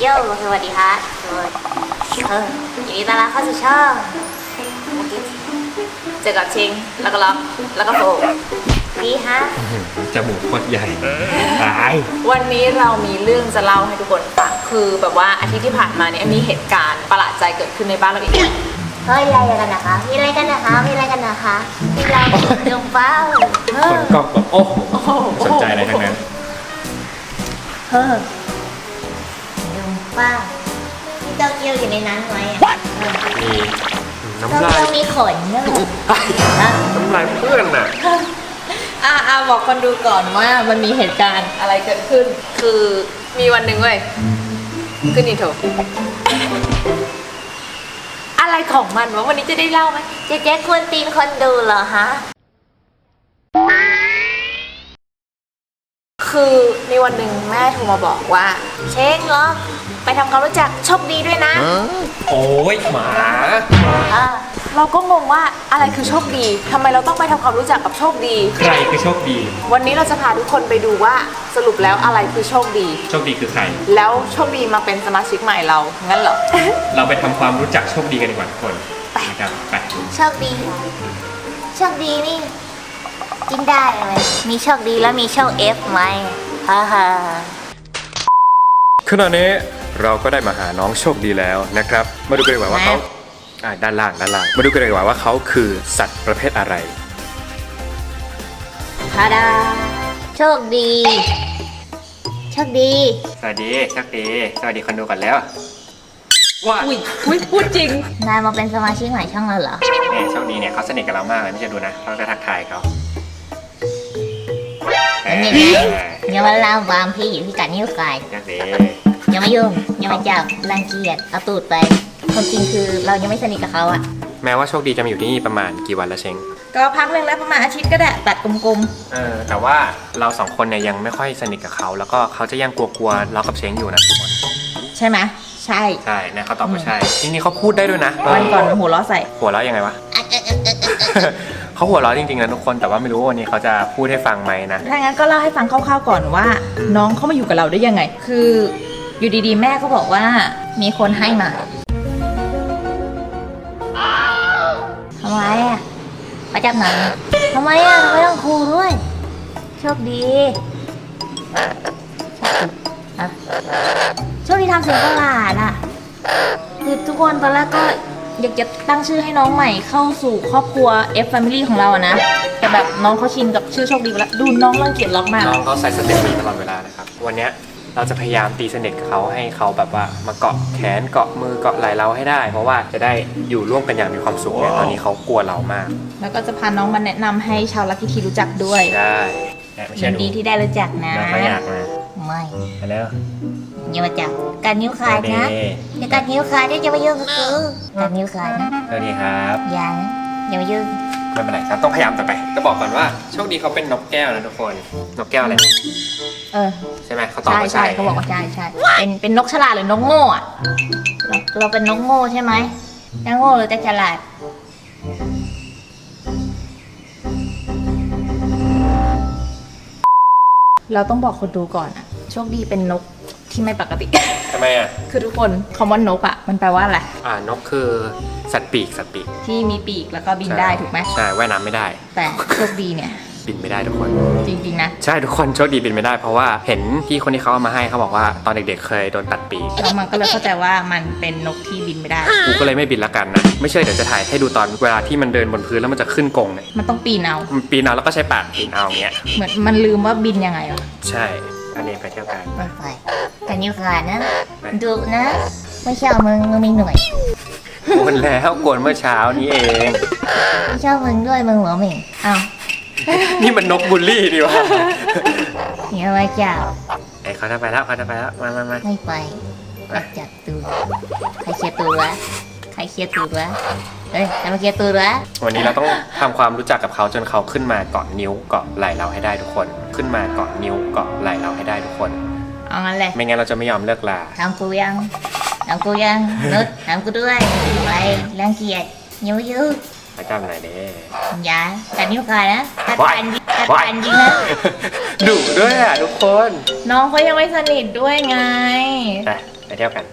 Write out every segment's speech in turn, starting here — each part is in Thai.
โย่สวัสดีค่ะสวัสดีเออยินดีต้อนรับเข้าสู่ช่องเจอกับชิง แล้วก็ล็อก แล้วก็โฟดีฮะ จมูกโคตรใหญ่ตายวันนี้เรามีเรื่องจะเล่าให้ทุกคนฟัง คือแบบว่าอาทิตย์ที่ผ่านมาเนี่ยมีเหตุการณ์ประหลาดใจเกิดขึ้นในบ้านเราอีกเฮ้ยอะไรกันนะคะ มีอะไรกันนะคะ มีอะไรกันนะคะมีเราเรื่องเป้าเอคอนกล้องบอกโอ้โหโอ้โหไม่สนใจอะไรทั้งนั้น เฮ้อ เรื่องเป้าพี่โตเกียวอยู่ในนั้นไหมอะเออมีโตน้ำลาเกียยวมีขนด้วยเหรอฮะน้ำลายเพื่อนน่ะ อะอะบอกคนดูก่อนว่ามันมีเหตุการณ์อะไรเกิดขึ้น คือมีวันหนึ่งเว้ยขึ้นอินโทรอะไรของมันวะวันนี้จะได้เล่าไหมเจ๊เจ๊ควรตีนคนดูเหรอฮะ คือมีวันหนึ่งแม่โทรมาบอกว่า เช็คเหรอ ไปทำความรู้จักโชคดีด้วยนะโอ้ยหมา อ่าเราก็งงว่าอะไรคือโชคดีทำไมเราต้องไปทำความรู้จักกับโชคดี ใครคือโชคดี วันนี้เราจะพาทุกคนไปดูว่าสรุปแล้วอะไรคือโชคดี โชคดีคือใคร แล้วโชคดีมาเป็นสมาชิกใหม่เรางั้นเหรอ เราไปทำความรู้จักโชคดีกันดีกว่าทุกคนนะครับไปโชคดี โชคดีนี่ กินได้ไหมมีโชคดีแล้วมีโชคเอฟไหมฮ่าฮ่า ขณะนี้เราก็ได้มาหาน้องโชคดีแล้วนะครับ มาดูกันดีกว่าว่าเขาอ่าด้านล่างด้านล่าง มาดูกันดีกว่าว่าเขาคือสัตว์ประเภทอะไรฮาดาโชคดี โชคดี สวัสดีโชคดีสวัสดีคนดูก่อนแล้วว่าอุ้ยอุ้ยพูดจริง นายมาเป็นสมาชิกใหม่ช่องเราเหรอเนี่ยโชคดีเนี่ยเขาสนิทกับเรามากเลยไม่จะดูนะเขาจะทักทายเขาอันนี้เอนะออย่ามาลามวามพี่อยู่ที่กัดนิ้วกายโชคดี อย่ามายุ่งอย่ามาจับรังเกียจเอาตูดไปความจริงคือเรายังไม่สนิทกับเขาอะแม้ว่าโชคดีจะมาอยู่ที่นี่ประมาณกี่วันแล้วเชงก็พักหนึ่งแล้วประมาณอาทิตย์ก็ได้ตัดกลมเออแต่ว่าเราสองคนเนี่ยยังไม่ค่อยสนิทกับเขา แล้วก็เขาจะยังกลัวๆเรากับเชงอยู่นะทุกคนๆ ใช่ไหมใช่ ใช่นะเขาตอบว่าใช่จริงๆเขาพูดได้ด้วยนะวันก่อนหัวเราะใส่ หัวเราะยังไงวะ เขาหัวเราะจริงๆนะทุกคนแต่ว่าไม่รู้ว่าวันนี้เขาจะพูดให้ฟังไหมนะ ถ้างั้นก็เล่าให้ฟังคร่าวๆก่อนว่า น้องเข้ามาอยู่กับเราได้ยังไง คือ อยู่ดีๆ แม่ก็บอกว่ามีคนให้มาทำไมอะมาจากไหนทำไมอะทำไมต้องครูด้วยโชคดีฮะโชคดีทำเสียงประหลาดอะคือทุกคนตอนแรกก็อยากจะตั้งชื่อให้น้องใหม่เข้าสู่ครอบครัว F Family ของเราอะนะ แต่แบบน้องเขาชินกับชื่อโชคดีไปแล้ว ดูน้องรังเกียจล็อกมาก น้องเขาใส่สเต็ปนี้ตลอดเวลานะครับ วันเนี้ย เราจะพยายามตีสนิทกับเขาให้เขาแบบว่ามาเกาะแขนเกาะมือเกาะไหล่เราให้ได้ เพราะว่าจะได้อยู่ร่วมกันอย่างมีความสุขเนี่ยตอนนี้เขากลัวเรามาก แล้วก็จะพาน้องมาแนะนำให้ชาวลักกี้ทีรู้จักด้วยได้แต่ไม่ยิใช่นดูดีที่ได้รู้จักนะน้องเขาอยากมาไม่ไปแล้วอย่ามาจับการนิ้วขาดนะอย่ากัดนิ้วขาดเดี๋ยวจะมายุ่งกับกูกัดนิ้วขาดนะสวัสดีครับอย่านะอย่ามายุ่ง ไม่เป็นไรครับต้องพยายามต่อไปจะบอกก่อนว่าโชคดีเขาเป็นนกแก้วนะทุกคนนกแก้วอะไรเออ ใช่ไหมเขาตอบใช่ว่าใช่ใช่เขาบอกว่าใช่ใช่เป็นเป็นนกฉลาดหรือนกโง่อะเราเราเป็นนกโง่ใช่ไหมจะโง่หรือจะฉลาด เราต้องบอกคนดูก่อนอะโชคดีเป็นนกที่ไม่ปกติ ทำไมอะคือทุกคนคำว่านกอะมันแปลว่าอะไร อ่านกคือ สัตว์ปีกสัตว์ปีกที่มีปีกแล้วก็บินได้ถูกไหมใช่ว่ายน้ำไม่ได้ แต่โชคดีเนี่ย บินไม่ได้ทุกคน จริงๆนะ ใช่ทุกคนโชคดีบินไม่ได้เพราะว่าเห็นพี่คนที่เขาเอามาให้เขาบอกว่าตอนเด็กๆเคยโดนตัดปีกแล้วมันก็เลยเข้าใจว่ามันเป็นนกที่บินไม่ได้ กูก็เลยไม่บินละกันนะไม่เชื่อเดี๋ยวจะถ่ายให้ดูตอนเวลาที่มันเดินบนพื้นแล้วมันจะขึ้นกรงเนี่ยมันต้องปีนเอามันปีนเอาแล้วก็ใช้ปากปีนเอาอย่างเงี้ยเหมือนมันลืมว่าบินยังไงวะใช่อันนี้ไปเที่ยวกันไม่ไปกัดนิ้วขาดนะดุนะไม่ชอบมึงมึงมีหน่วย กวนแล้วกวนเมื่อเช้านี้เองไม่ชอบมึงด้วยมึงหัวเหม่งเอานี่มันนกบูลลี่ดีวะอย่ามาจับไอ้เขาจะไปแล้วเขาจะไปแล้วมามามาไม่ไปจับจับตูดใครเคลียร์ตูดวะใครเคลียร์ตูดวะเฮ้ยใครมาเคลียร์ตูดวะวันนี้เราต้องทำความรู้จักกับเขาจนเขาขึ้นมาเกาะนิ้วเกาะไหล่เราให้ได้ทุกคน ขึ้นมาเกาะนิ้วเกาะไหล่เราให้ได้ทุกคน เอางั้นเลยไม่งั้นเราจะไม่ยอมเลิกลา ทำกูยัง ทำกูยังนุชทำกูด้วยไปรังเกียจยิ้วยิ้วพระเจ้าเป็นไหนเด้อย่ากัดนิ้วขาดนะกัดว้ายกันกัดว้ายกันยิงนะดุด้วยอะทุกคน น้องเขายังไม่สนิทด้วยไง ไปไปเที่ยวกัน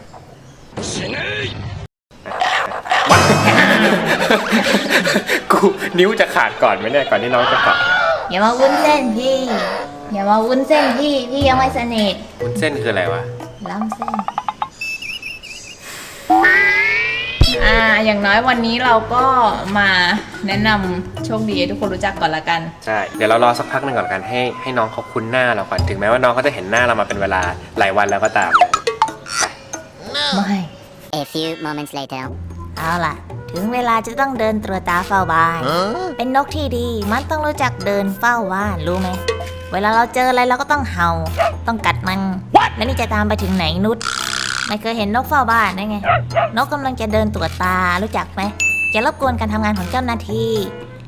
กูนิ้วจะขาดก่อนไหมเนี่ยก่อนที่น้องจะเกาะอย่ามาวุ้นเส้นพี่อย่ามาวุ้นเส้นพี่พี่ยังไม่สนิทวุ้นเส้นคืออะไรวะล้ำเส้น อ่าอย่างน้อยวันนี้เราก็มาแนะนำโชคดีให้ทุกคนรู้จักก่อนละกัน ใช่ เดี๋ยวเรารอสักพักหนึ่งก่อนกันให้ให้น้องเขาคุ้นหน้าเราก่อน ถึงแม้ว่าน้องเขาจะเห็นหน้าเรามาเป็นเวลาหลายวันแล้วก็ตาม ไม่ A few moments later. เอาล่ะ ถึงเวลาจะต้องเดินตรวจตาเฝ้าบ้าน เป็นนกที่ดีมันต้องรู้จักเดินเฝ้าบ้านรู้ไหม เวลาเราเจออะไรเราก็ต้องเห่า ต้องกัดมัน แล้วนี่จะตามไปถึงไหนนุช ไม่เคยเห็นนกเฝ้าบ้านได้ไง นกกำลังจะเดินตรวจตารู้จักไหมจะรบกวนการทำงานของเจ้าหน้าที่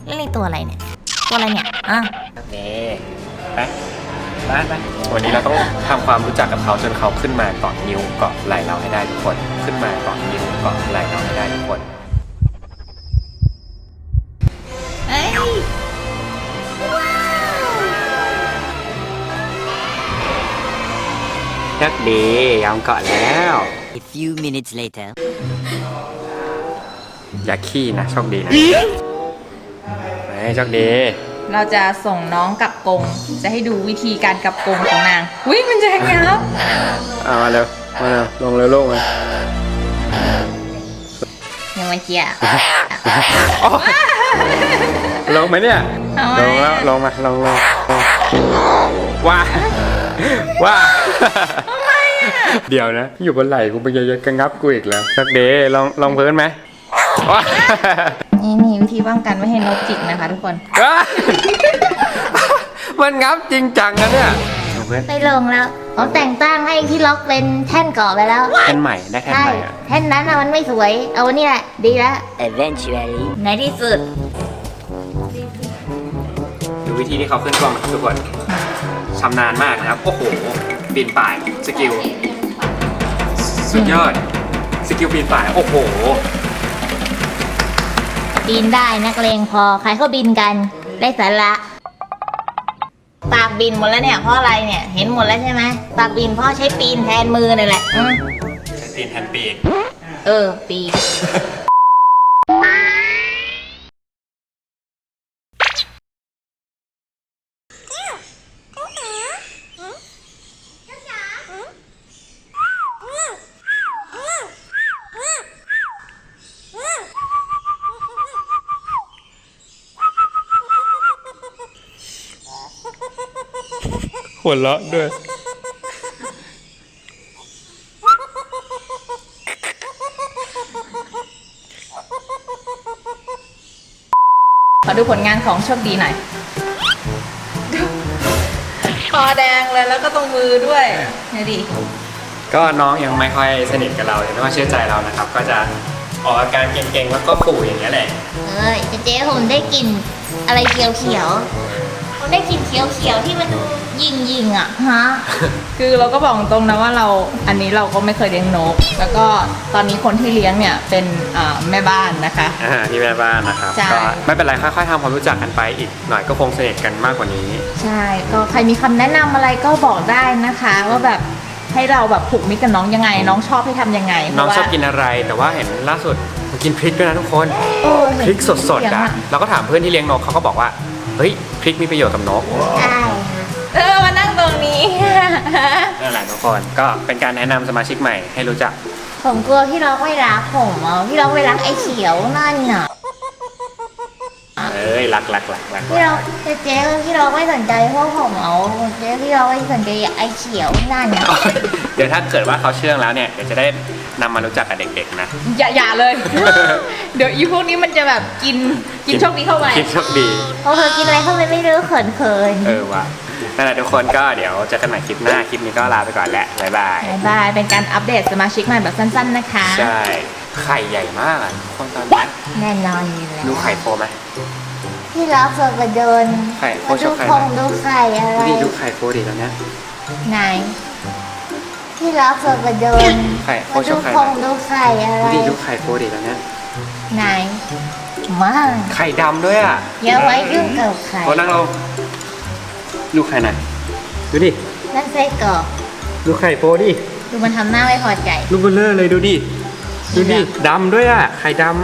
แล้วนี่ตัวอะไรเนี่ย ตัวอะไรเนี่ยอะนี่ไปไปไปวันนี้เราต้องทำความรู้จักกับเขาจนเขาขึ้นมาเกาะนิ้วเกาะไหล่เราให้ได้ทุกคน ขึ้นมาเกาะนิ้วเกาะไหล่เราให้ได้ทุกคน ชคดียอมเกาะแล้ว A few minutes later. อย่าขี้นะโชคดีนะไปโชคดี เราจะส่งน้องกลับกรงจะให้ดูวิธีการกลับกรงของนางอุ้ยมันจะงับเอามาเร็วมาเร็วลงเร็วลูกมายังไม่เจียลงไหมเนี่ยลงแล้วลงมาลงลงลงว้า ว้าเดี๋ยวนะ อยู่บนไหล่กูไปเยอะๆกระงับกูอีกแล้ว สักเดย์ลองลองพื้นไหมว้านี่นี่วิธีป้องกันไม่ให้นกจิกนะคะ ทุกคนว้ามันงับจริงจังนะเนี่ยลองพื้นไม่ลงแล้วผมแต่งตั้งให้พี่ล็อกเป็นแท่นเกาะไปแล้ว แท่นใหม่ได้แท่นใช่ใหม่อะแท่นนั้นอะมันไม่สวย เอาอันนี่แหละ ดีแล้ว Eventually. ในที่สุด ดูวิธีที่เขาขึ้นกล้องนะครับทุกคน ชำนาญมากนะครับ โอ้โห ปีนป่าย สกิล สุดยอด สกิลปีนป่าย โอ้โห บินได้นักเลงพอ ใครเขาบินกัน ได้สาระปากบินหมดแล้วเนี่ยเพราะอะไรเนี่ย เห็นหมดแล้วใช่ไหมปากบินเพราะใช้ปีนแทนมือนี่นแหละอืมปีนแทนปีก เออ ปีน หัวเราะด้วย ขอดูผลงานของโชคดีหน่อย คอแดงเลยแล้วก็ตรงมือด้วยนี่ดิก็น้องยังไม่ค่อยสนิทกับเรายังไม่ค่อยเชื่อใจเรานะครับ ก็จะออกอาการเก่งๆแล้วก็ขู่อย่างเงี้ยแหละ เอ้ยเจ๊ผมได้กลิ่นอะไรเขียวๆผม ได้กลิ่นเขียวๆที่มันดูยิงยิงๆอะฮะคือเราก็บอกตรงนะว่าเราอันนี้เราก็ไม่เคยเลี้ยงนก แล้วก็ตอนนี้คนที่เลี้ยงเนี่ยเป็นอ่าแม่บ้านนะคะ อ่าที่แม่บ้านนะครับใช่ ก็ไม่เป็นไรค่อยๆทำความรู้จักกันไปอีกหน่อยก็คงสนิทกันมากกว่านี้ ใช่ก็ใครมีคำแนะนำอะไรก็บอกได้นะคะ ว่าแบบให้เราแบบผูกมิตรกับน้องยังไง น้องชอบให้ทำยังไงน้องเพราะว่าชอบกินอะไรแต่ว่าเห็นล่าสุดมากินพริกด้วยนะทุกคน เออเห็นพริกสดเลี้ยๆงอะเราก็ถามเพื่อนที่เลี้ยงนกเขาก็บอกว่า เฮ้ยพริกมีประโยชน์กับนกใช่เออมานั่งตรงนี้ นั่นแหละทุกคนก็เป็นการแนะนำสมาชิกใหม่ให้รู้จัก ผมกลัวพี่ล็อกไม่รักผมอะพี่ล็อกไม่รักไอ้เขียวนั่นน่ะเอ้ยรักรักรักรักพี่ล็อกเจ๊เจ๊พี่ล็อกไม่สนใจพวกผมเอาเจ๊พี่ล็อกไม่สนใจไอ้เขียวนั่นน่ะเดี๋ยวถ้าเกิดว่าเขาเชื่องแล้วเนี่ยเดี๋ยวจะได้ นำมารู้จักกับเด็กๆนะ อย่าอย่าเลย เดี๋ยวอีพวกนี้มันจะแบบกินกินโชคดีเข้าไป คิดโชคดีเพราะเธอกินอะไรเข้าไปไม่รู้เขินเขินเออว่ะนั่นแหละทุกคนก็เดี๋ยวเจอกันใหม่คลิปหน้า คลิปนี้ก็ลาไปก่อนแหละบ๊ายบายบายบาย เป็นการอัปเดตสมาชิกใหม่แบบสั้น ๆ นะคะ ใช่ ไข่ใหญ่มากอะทุกคนตอนนี้แน่นอนอยู่แล้วดูไข่โตไหมพี่ล็อกเฟิร์กระโดนไข่โคมาตรชดูอบไข่คงดูไข่อะไร นี่ดูไข่โตดิแล้วเนี่ยไหน พี่ล็อกเฟิร์กระโดนไข่โคมาตรชดูอบไข่คงดูไข่อะไรนี่ดูไข่โตดิแล้วเนี่ยไหนมาไข่ดำด้วยอะอย่าไว้ยุ่งกับไข่โตนั่งลงดูไข่หน่อยดูดินั่นไส้กรอกดูไข่โตดิดูมันทำหน้าไม่พอใจ ลูกเบลเลอร์เลยดูดิดูดิดำด้วยอะไข่ดำ